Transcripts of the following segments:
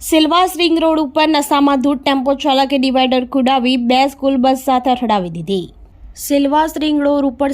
Silvassa ring road ઉપર નશામાં ધૂત tempo ચાલકે ડિવાઈડર કુડાવી બે સ્કૂલ બસ સાથે અથડાવી દીધી. સિલવાસ રિંગ રોડ ઉપર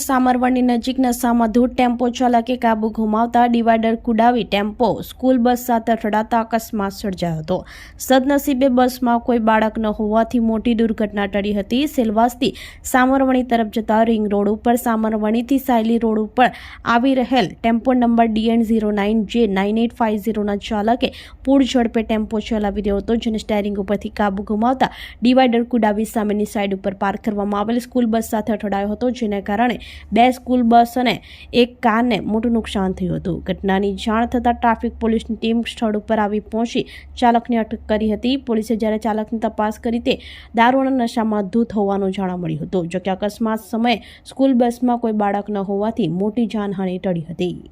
નજીક નશામાં ધૂત ટેમ્પો ચાલકે કાબુ ગુમાવતા ડિવાઈડર કુડાવી ટેમ્પો સ્કૂલ બસ સાથે અથડાતા અકસ્માત સર્જાયો હતો. સદનસીબે બસમાં કોઈ બાળક ન હોવાથી મોટી દુર્ઘટના ટળી હતી. સિલવાસથી સામરવણી તરફ જતા રિંગ રોડ ઉપર સામરવણીથી સાયલી રોડ ઉપર આવી રહેલ tempo number DN zero nine J nine eight five ઝીરોના ચાલકે પૂર ઝડપે ટેમ્પો ચલાવી રહ્યો હતો, જેને સ્ટેરિંગ ઉપરથી કાબુ ગુમાવતા ડિવાઈડર કુડાવી સામેની સાઇડ ઉપર પાર્ક કરવામાં આવેલ સ્કૂલ બસ સાથે અથડાયો હતો, જેને કારણે બે સ્કૂલ બસ અને એક કારને મોટું નુકસાન થયું હતું. ઘટનાની જાણ થતાં ટ્રાફિક પોલીસની ટીમ સ્થળ ઉપર આવી પહોંચી ચાલકની અટક કરી હતી. પોલીસે જ્યારે ચાલકની તપાસ કરી તે દારૂના નશામાં ધૂત હોવાનું જાણવા મળ્યું હતું, જોકે અકસ્માત સમયે સ્કૂલ બસમાં કોઈ બાળક ન હોવાથી મોટી જાનહાનિ ટળી હતી.